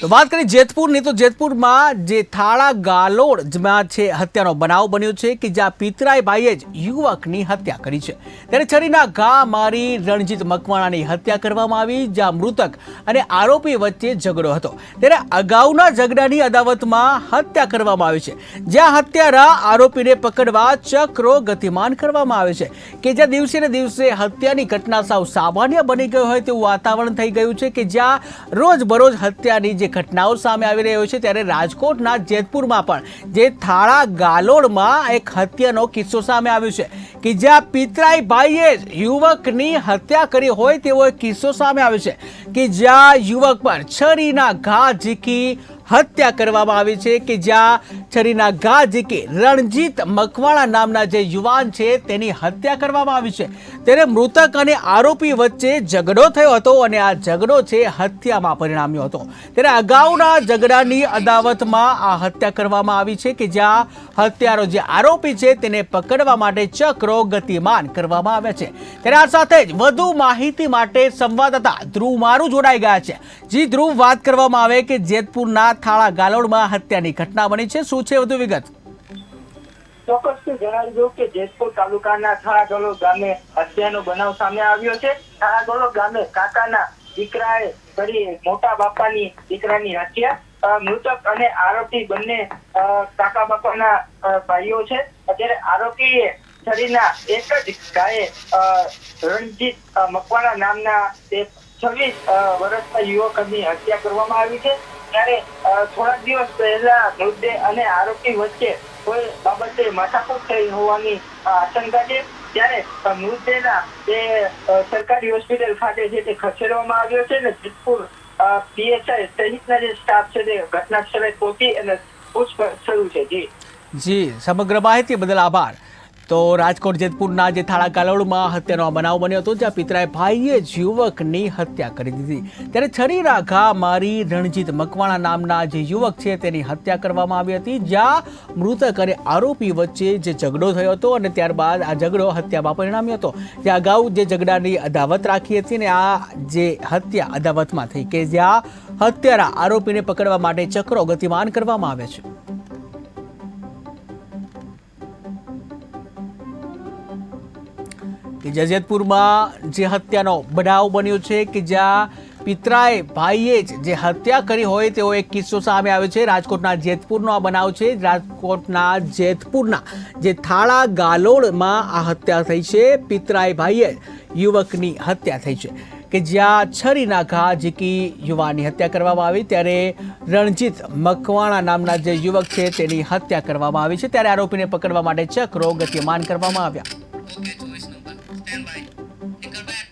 તો વાત કરી જેતપુરની, તો જેતપુરમાં જે થાળા ગાલોડમાં છે હત્યાનો બનાવ બન્યો છે કે જ્યાં પિતરાય ભાઈએ જ યુવકની હત્યા કરી છે. ત્યારે છરીના ઘા મારી રણજીત મકવાણાની હત્યા કરવામાં આવી, જ્યાં મૃતક અને આરોપી વચ્ચે ઝઘડો હતો. ત્યારે અગાઉના ઝઘડાની અદાવતમાં હત્યા કરવામાં આવી છે. જ્યાં હત્યારા આરોપીને પકડવા ચક્રો ગતિમાન કરવામાં આવે છે કે જ્યાં દિવસે ને દિવસે હત્યાની ઘટના સાવ સામાન્ય બની ગઈ હોય તેવું વાતાવરણ થઈ ગયું છે કે જ્યાં રોજ બરોજ હત્યાની જે ઘટનાઓ સામે આવી રહ્યો છે ત્યારે રાજકોટના જેતપુરમાં પણ જે થાળા ગાલોડમાં એક હત્યાનો કિસ્સો સામે આવ્યો છે કે જ્યાં પિતરાઈ ભાઈએ યુવકની હત્યા કરી હોય તેવો એક કિસ્સો સામે આવ્યો છે કે જ્યાં યુવક પર છરીના ઘા ઝીકી હત્યા કરવામાં આવી છે કે જ્યાં છરીના ઘા ઝીકી રણજીત મકવાણા નામના જે યુવાન છે તેની હત્યા કરવામાં આવી છે. ત્યારે મૃતક અને આરોપી વચ્ચે ઝઘડો થયો હતો અને આ ઝઘડો છે હત્યામાં પરિણામ્યો હતો. ત્યારે અગાઉના ઝઘડાની અદાવતમાં આ હત્યા કરવામાં આવી છે કે જ્યાં હત્યારો જે આરોપી છે તેને પકડવા માટે ચક્રો ગતિમાન કરવામાં આવ્યા છે. ત્યારે આ સાથે જ વધુ માહિતી માટે સંવાદદાતા ધ્રુવ મારું જોડાઈ ગયા છે. જી ધ્રુવ, વાત કરવામાં આવે કે જેતપુરના થાળા ગાલોડમાં હત્યાની ઘટના બની છે. શું છે વધુ વિગત? ચોક્કસથી જણાવી દઉં કે જેતપુર તાલુકાના થાળાગોળો ગામે હત્યાનો બનાવ સામે આવ્યો છે. થાળાગોળો ગામે કાકાના દીકરાએ કરી મોટા બાપાની દીકરાની હત્યા. મૃતક અને આરોપી બંને કાકા બાપાના ભાઈઓ છે. અત્યારે આરોપીએ છરીના એક જ ગાયે રણજીત મકવાણા નામના તે છવ્વીસ વર્ષના યુવકની હત્યા કરવામાં આવી છે. ત્યારે થોડા દિવસ પહેલા મૃતદેહ અને આરોપી વચ્ચે કોઈ બાબતે માથાકૂટ થઈ હોવાની આશંકા છે. ત્યારે મૃતદેહના જે સરકારી હોસ્પિટલ ખાતે જે તે ખસેડવામાં આવ્યો છે ને, જેતપુર પીએસઆઈ સહિતના જે સ્ટાફ છે તે ઘટના સ્થળે પહોંચી અને પૂછપરછ શરૂ છે. જી. જી, સમગ્ર માહિતી બદલ આભાર. તો રાજકોટ જેતપુરના જે થાળા કાલોડમાં હત્યાનો બનાવ બન્યો હતો, જ્યાં પિતરાએ ભાઈએ યુવકની હત્યા કરી દીધી. ત્યારે છરી ઘા મારી રણજીત મકવાણા નામના જે યુવક છે, તેની હત્યા કરવામાં આવી હતી, જ્યાં મૃતક અને આરોપી વચ્ચે જે ઝઘડો થયો હતો અને ત્યારબાદ આ ઝઘડો હત્યામાં પરિણામ્યો હતો. જે અગાઉ જે ઝઘડાની અદાવત રાખી હતી ને આ જે હત્યા અદાવતમાં થઈ કે જ્યાં હત્યારા આરોપીને પકડવા માટે ચક્રો ગતિમાન કરવામાં આવે છે. કે જજેતપુરમાં જે હત્યાનો બનાવ બન્યો છે કે જ્યાં પિતરાએ ભાઈએ જ જે હત્યા કરી હોય તેવો એક કિસ્સો સામે આવ્યો છે. રાજકોટના જેતપુરનો આ બનાવ છે. રાજકોટના જેતપુરના જે થાળા ગાલોડમાં આ હત્યા થઈ છે. પિતરાએ ભાઈએ યુવકની હત્યા થઈ છે કે જ્યાં છરીના ઘા ઝીકી યુવાનની હત્યા કરવામાં આવી. ત્યારે રણજીત મકવાણા નામના જે યુવક છે તેની હત્યા કરવામાં આવી છે. ત્યારે આરોપીને પકડવા માટે ચક્રો ગતિમાન કરવામાં આવ્યા.